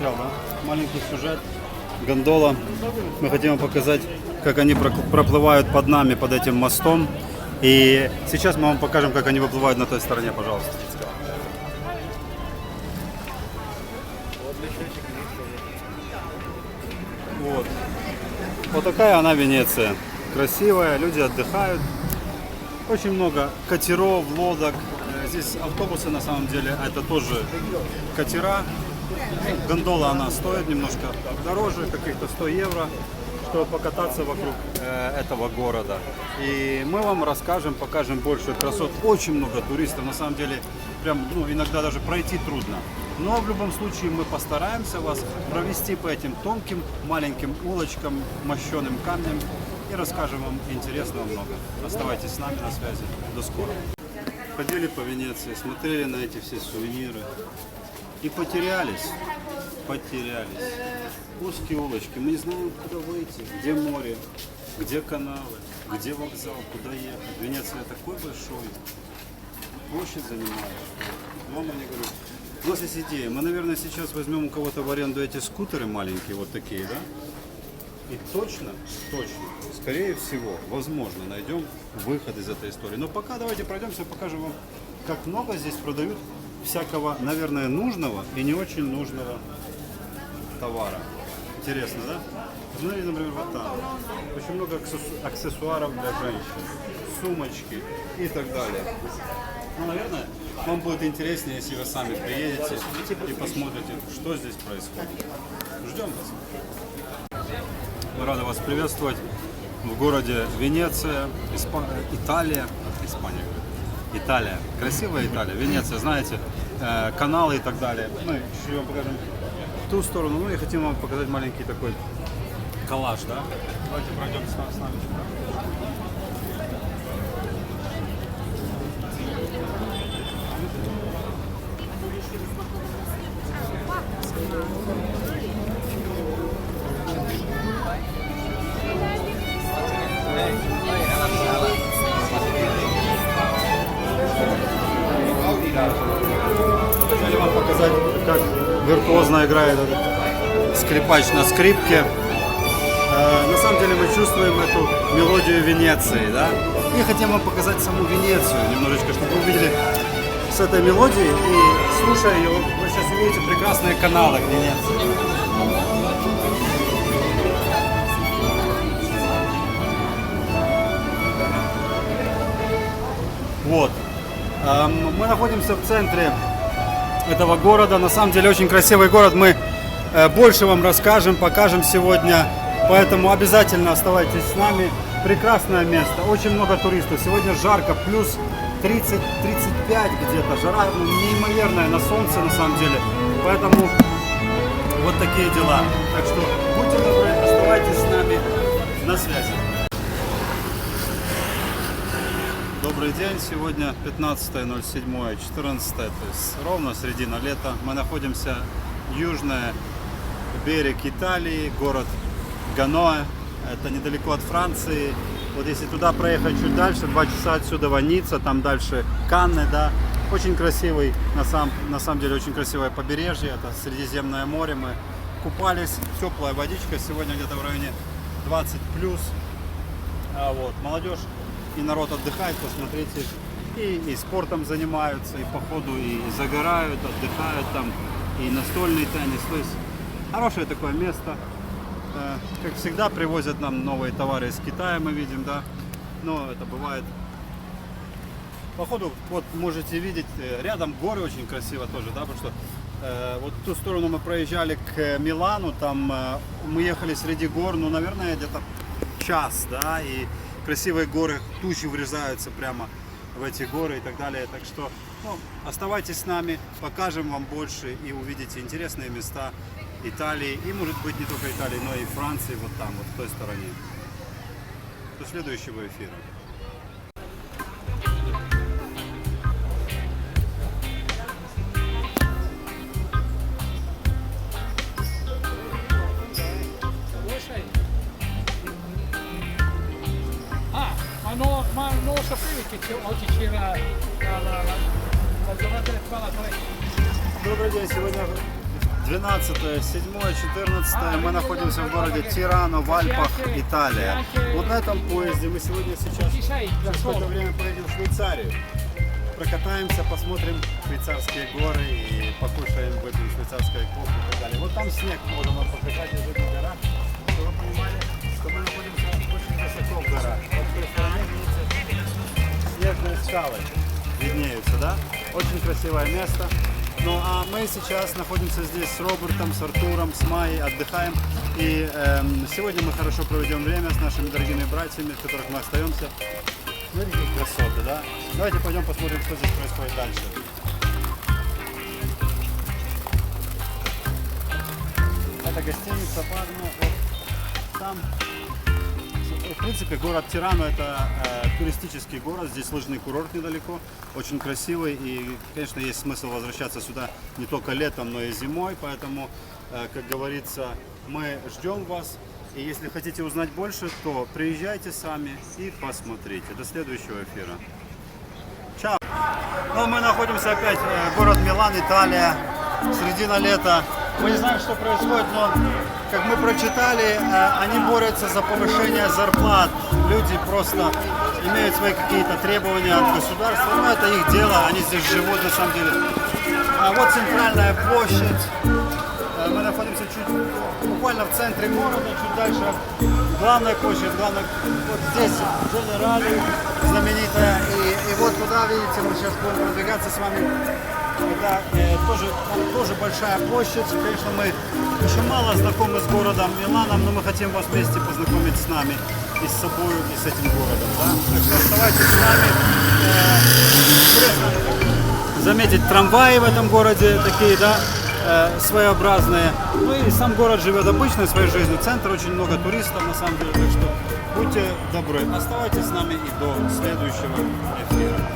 да? Маленький сюжет. Гондола. Мы хотим показать, как они проплывают под нами, под этим мостом. И сейчас мы вам покажем, как они выплывают на той стороне, пожалуйста. Вот. Вот такая она Венеция. Красивая, люди отдыхают. Очень много катеров, лодок. Э, Здесь автобусы на самом деле, это тоже катера. Гондола она стоит немножко дороже, каких-то 100 евро, чтобы покататься вокруг э, этого города. И мы вам расскажем, покажем больше красот. Очень много туристов, на самом деле, прям ну, иногда даже пройти трудно. Но в любом случае мы постараемся вас провести по этим тонким маленьким улочкам, мощеным камнем и расскажем вам интересного много. Оставайтесь с нами на связи. До скорого. Ходили по Венеции, смотрели на эти все сувениры и потерялись. Потерялись. Узкие улочки, мы не знаем, куда выйти, где море, где каналы, где вокзал, куда ехать. Венеция такой большой, площадь занимает. Вам они говорят, у нас есть идея, мы, наверное, сейчас возьмем у кого-то в аренду эти скутеры маленькие, вот такие, да? И точно, точно, скорее всего, возможно, найдем выход из этой истории. Но пока давайте пройдемся, покажем вам, как много здесь продают всякого, наверное, нужного и не очень нужного товара. Интересно, да? Смотрите, например, вот там. Очень много аксессу- аксессуаров для женщин, сумочки и так далее. Ну, наверное, вам будет интереснее, если вы сами приедете и посмотрите, что здесь происходит. Ждем вас. Мы рады вас приветствовать в городе Венеция, Испа- Италия, Испания. Италия. Красивая Италия, Венеция, знаете, э, каналы и так далее. Мы чуть-чуть вам покажем ту сторону, ну и хотим вам показать маленький такой коллаж, да? Давайте пройдем с нами. Как виртуозно играет этот скрипач на скрипке. Э, На самом деле мы чувствуем эту мелодию Венеции, да? И хотим вам показать саму Венецию немножечко, чтобы вы увидели с этой мелодией и слушая ее, вы сейчас увидите прекрасные каналы Венеции. Вот. Эм, Мы находимся в центре этого города. На самом деле очень красивый город. Мы э, больше вам расскажем, покажем сегодня. Поэтому обязательно оставайтесь с нами. Прекрасное место. Очень много туристов. Сегодня жарко, плюс 30-35 где-то. Жара ну, неимоверная на солнце на самом деле. Поэтому вот такие дела. Так что будьте добры, оставайтесь с нами на связи. Добрый день, сегодня 15.07, 14, то есть ровно середина лета. Мы находимся южный берег Италии, город Ганоэ, это недалеко от Франции. Вот если туда проехать чуть дальше, два часа отсюда Ваница, там дальше Канны, да. Очень красивый, на самом, на самом деле очень красивое побережье, это Средиземное море. Мы купались, теплая водичка, сегодня где-то в районе 20 плюс. А вот, молодежь и народ отдыхает, посмотрите, и, и спортом занимаются, и по ходу и загорают, отдыхают там, и настольный теннис. То есть хорошее такое место. Э, Как всегда, привозят нам новые товары из Китая, мы видим, да. Но это бывает. По ходу, вот можете видеть, э, рядом горы очень красиво тоже, да, потому что э, вот ту сторону мы проезжали к Милану, там э, мы ехали среди гор, ну, наверное, где-то час, да, и красивые горы, тучи врезаются прямо в эти горы и так далее. Так что ну, оставайтесь с нами, покажем вам больше и увидите интересные места Италии и, может быть, не только Италии, но и Франции, вот там, вот в той стороне. До следующего эфира. La giornata elettorale? Добрый день. Сегодня 12, 7, 14 мы находимся в городе Тирано в Альпах, Италия. Вот на этом поезде мы сегодня сейчас через какое-то время поедем в Швейцарию. Прокатаемся, посмотрим швейцарские горы и покушаем, выпьем швейцарское кофе и так далее. Вот там снег, можем вам показать, лежит на горах, чтобы вы понимали, что мы находимся очень высоко в горах. Скалы виднеются, да? Очень красивое место. Ну а мы сейчас находимся здесь с Робертом, с Артуром, с Майей, отдыхаем. И эм, сегодня мы хорошо проведем время с нашими дорогими братьями, в которых мы остаемся. Какие красоты, да? Давайте пойдем посмотрим, что здесь происходит дальше. Это гостиница, ну, вот там принципе, город Тирано это э, туристический город, здесь лыжный курорт недалеко, очень красивый и, конечно, есть смысл возвращаться сюда не только летом, но и зимой, поэтому, э, как говорится, мы ждем вас. И если хотите узнать больше, то приезжайте сами и посмотрите. До следующего эфира. Чао! Ну, мы находимся опять э, город Милан, Италия, середина лета. Мы не знаем, что происходит, но, как мы прочитали, э, они борются за повышение зарплат. Люди просто имеют свои какие-то требования от государства. Но это их дело, они здесь живут на самом деле. А вот центральная площадь. Э, Мы находимся чуть буквально в центре города, чуть дальше главная площадь, главная, вот здесь Дженерали знаменитая. И, и вот туда, видите, мы сейчас будем продвигаться с вами. Это э, тоже, тоже большая площадь. Конечно, мы еще мало знакомы с городом Миланом, но мы хотим вас вместе познакомить с нами и с собой, и с этим городом. Да? Так что оставайтесь с нами. Э, заметить трамваи в этом городе такие, да, э, своеобразные. Ну и сам город живет обычной своей жизнью. Центр очень много туристов на самом деле, так что будьте добры. Оставайтесь с нами и до следующего эфира.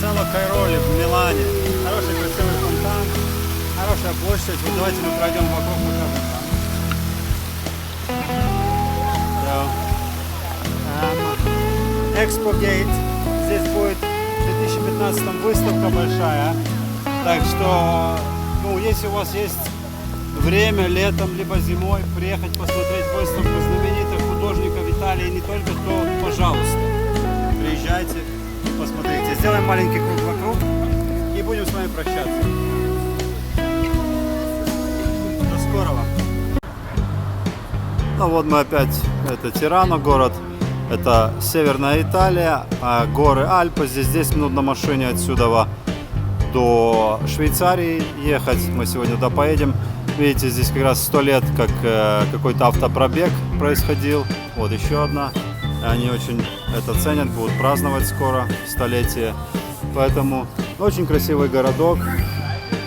Село Кайроли в Милане. Хороший красивый фонтан, хорошая площадь. Вот давайте мы пройдем вокруг. Да. Эм, Экспо Гейт. Здесь будет в 2015 выставка большая. Так что, ну, если у вас есть время летом либо зимой приехать посмотреть выставку знаменитых художников Италии не только, то пожалуйста, приезжайте посмотрите. Сделаем маленький круг вокруг и будем с вами прощаться. До скорого. Ну вот мы опять, это Тирано город, это северная Италия, а горы Альпы, здесь 10 минут на машине отсюда до Швейцарии ехать, мы сегодня туда поедем. Видите, здесь как раз 100 лет, как э, какой-то автопробег происходил, вот еще одна. Они очень это ценят, будут праздновать скоро столетие. Поэтому очень красивый городок.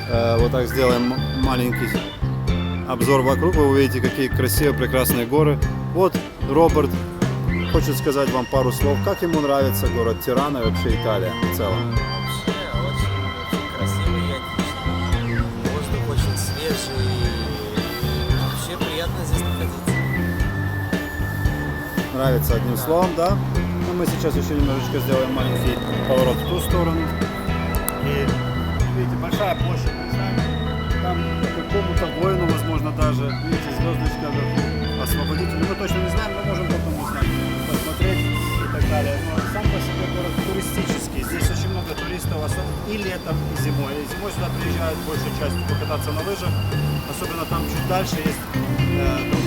Э, вот так сделаем маленький обзор вокруг, вы увидите, какие красивые, прекрасные горы. Вот Роберт хочет сказать вам пару слов, как ему нравится город Тирана и вообще Италия в целом. Нравится одним словом, да? Но мы сейчас еще немножечко сделаем маленький поворот в ту сторону. И видите, большая площадь, не знаю, там какому-то воину, возможно, даже, видите, звездочка вверху, освободитель. Мы точно не знаем, но можем потом узнать, посмотреть и так далее. Но сам по себе город туристический. Здесь очень много туристов, особенно и летом, и зимой. И зимой сюда приезжают большей частью покататься на лыжах. Особенно там чуть дальше есть э,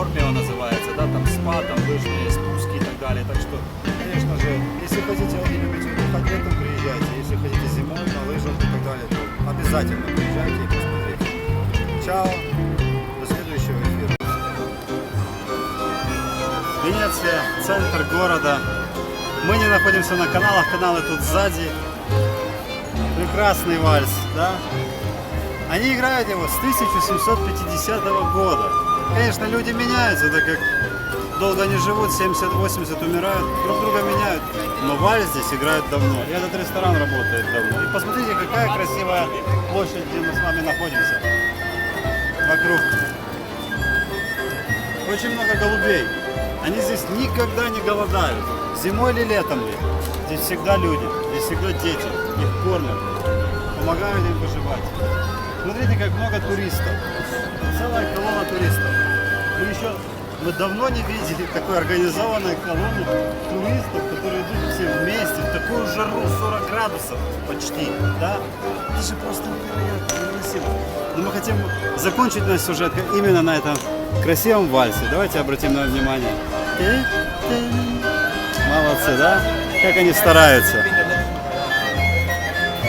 Бормио называется, да, там спа, там лыжные спуски и так далее. Так что, конечно же, если хотите и любите летом, приезжайте. Если хотите зимой на лыжах и так далее, то обязательно приезжайте и посмотрите. Чао, до следующего эфира. Венеция, центр города. Мы не находимся на каналах, каналы тут сзади. Прекрасный вальс, да? Они играют его с 1750 года. Конечно, люди меняются, так как долго не живут, 70-80 умирают, друг друга меняют. Но вальс здесь играют давно. И этот ресторан работает давно. И посмотрите, какая красивая площадь, где мы с вами находимся. Вокруг. Очень много голубей. Они здесь никогда не голодают. Зимой или летом ли. Здесь всегда люди, здесь всегда дети, их кормят, помогают им выживать. Смотрите, как много туристов. Целая колонна туристов. Мы еще мы давно не видели такой организованной колонны туристов, которые идут все вместе в такую жару 40 градусов почти. Да? Это же просто невероятно. Но мы хотим закончить наш сюжет именно на этом красивом вальсе. Давайте обратим на внимание. Молодцы, да? Как они стараются.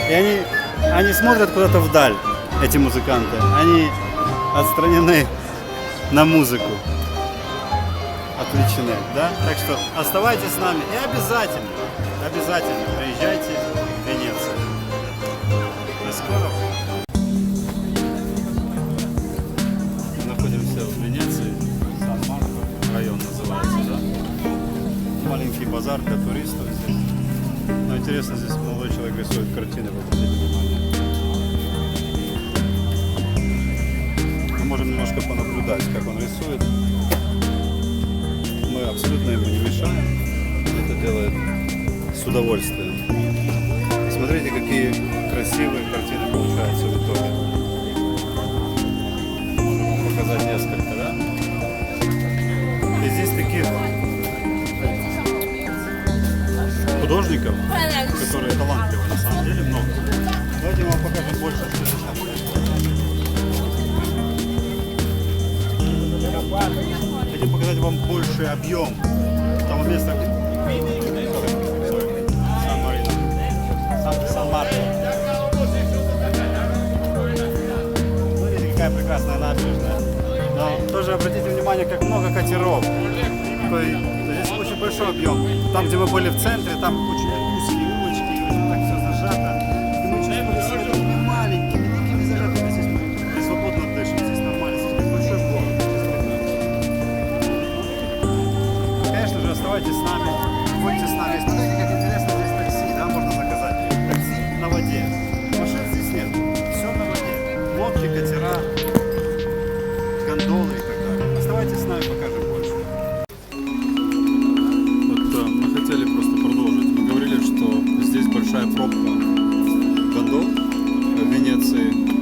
И они, они смотрят куда-то вдаль, эти музыканты. Они отстранены на музыку. Отвлечены, да? Так что оставайтесь с нами и обязательно, обязательно приезжайте в Венецию. До скорого. Маленький базар для туристов здесь. Но интересно, здесь молодой человек рисует картины, обратите внимание. Немножко понаблюдать, как он рисует. Мы абсолютно ему не мешаем. Это делает с удовольствием. Смотрите, какие красивые картины получаются в итоге. Можем вам показать несколько, да? И здесь таких художников, объем того места. Смотрите, какая прекрасная набережная. Но тоже обратите внимание, как много катеров. Здесь очень большой объем. Там, где мы были в центре, там очень узкие улочки, и очень так Оставайтесь с нами, будьте с нами. Смотрите, как интересно здесь такси, да, можно заказать. Такси на воде. Машин здесь нет. Все на воде. Лодки, катера, гондолы и так далее. Оставайтесь с нами, покажем больше. Вот э, мы хотели просто продолжить. Мы говорили, что здесь большая пробка гондол в Венеции.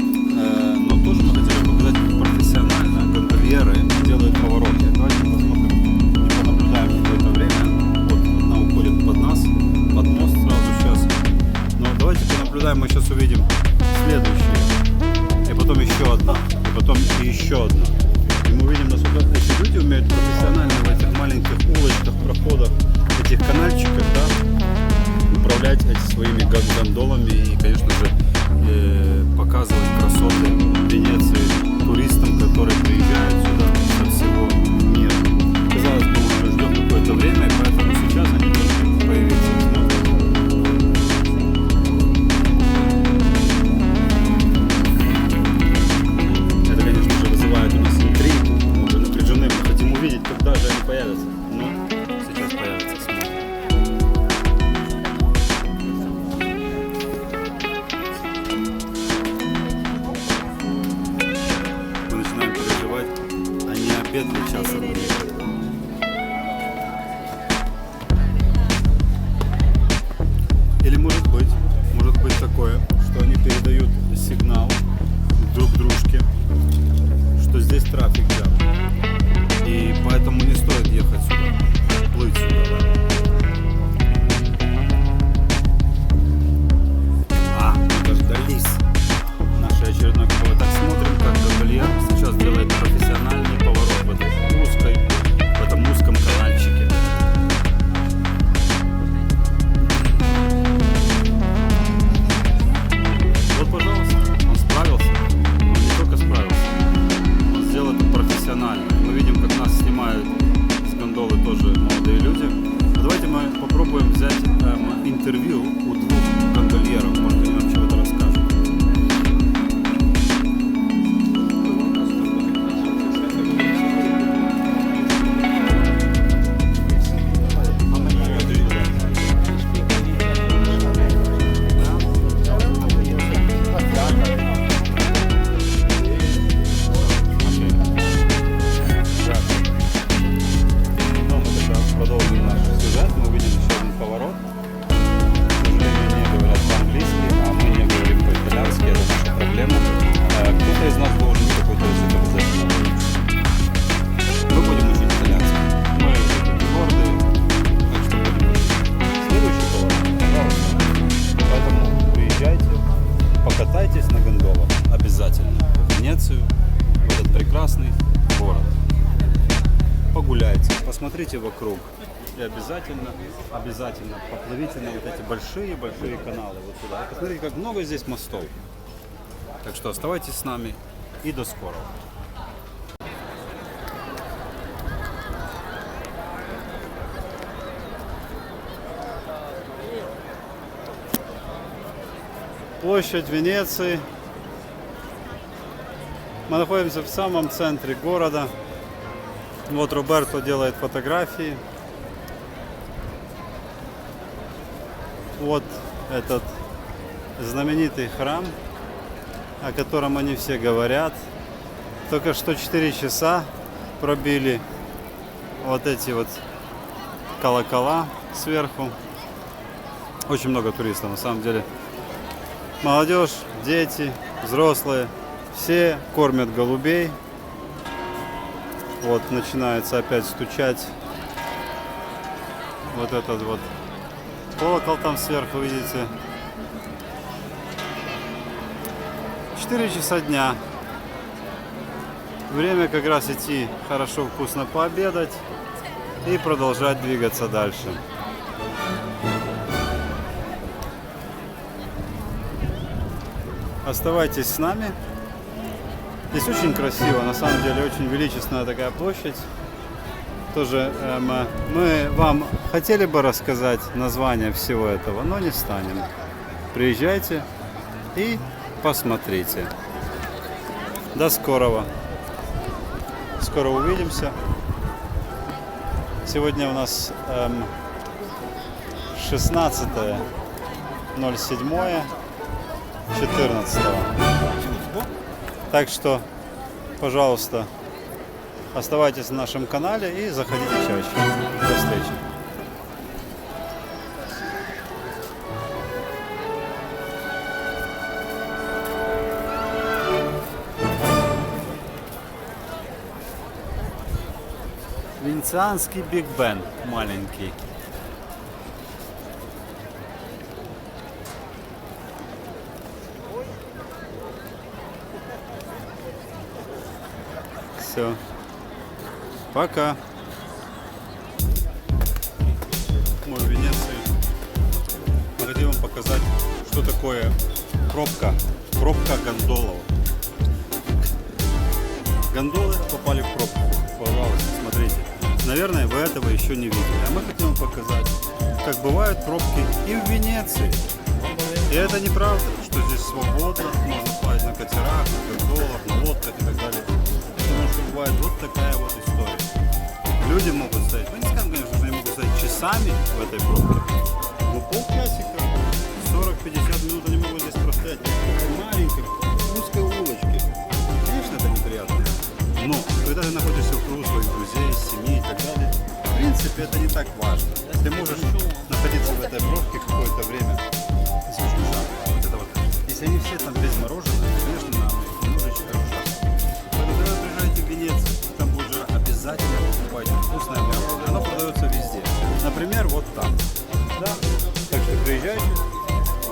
Обязательно, обязательно поплывите на вот эти большие-большие каналы вот. И Посмотрите, как много здесь мостов. Так что оставайтесь с нами и до скорого. Площадь Венеции. Мы находимся в самом центре города. Вот Роберто делает фотографии. Вот этот знаменитый храм, о котором они все говорят. Только что 4 часа пробили вот эти вот колокола сверху. Очень много туристов на самом деле. Молодежь, дети, взрослые, все кормят голубей. Вот начинается опять стучать вот этот вот колокол там сверху, видите. 4 часа дня. Время как раз идти хорошо вкусно пообедать и продолжать двигаться дальше. Оставайтесь с нами. Здесь очень красиво, на самом деле очень величественная такая площадь. Тоже эм, мы вам хотели бы рассказать название всего этого, но не станем. Приезжайте и посмотрите. До скорого. Скоро увидимся. Сегодня у нас эм, 16 07 14 Так что, пожалуйста, оставайтесь на нашем канале и заходите чаще. До встречи. Венецианский Биг Бен маленький. Все. Пока. Мы в Венеции. Хотим вам показать, что такое пробка. Пробка гондолов. Гондолы попали в пробку. Пожалуйста, смотрите. Наверное, вы этого еще не видели. А мы хотим вам показать, как бывают пробки и в Венеции. И это неправда, что здесь свободно, можно плавать на катерах, на гондолах, на лодках и так далее. Потому что бывает вот такая вот история. Люди могут стоять, мы не скажем, конечно, что они могут стоять часами в этой пробке, но полчасика, принципе, это не так важно. Ты можешь находиться в этой пробке какое-то время. Вот это вот. Если они все там без мороженого, конечно, нам немножечко ужасно. Поэтому, когда вы приезжаете в Венецию, там будет жара, обязательно покупайте вкусное мясо. Оно продается везде. Например, вот там. Да. Так что приезжайте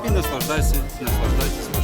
и наслаждайтесь, наслаждайтесь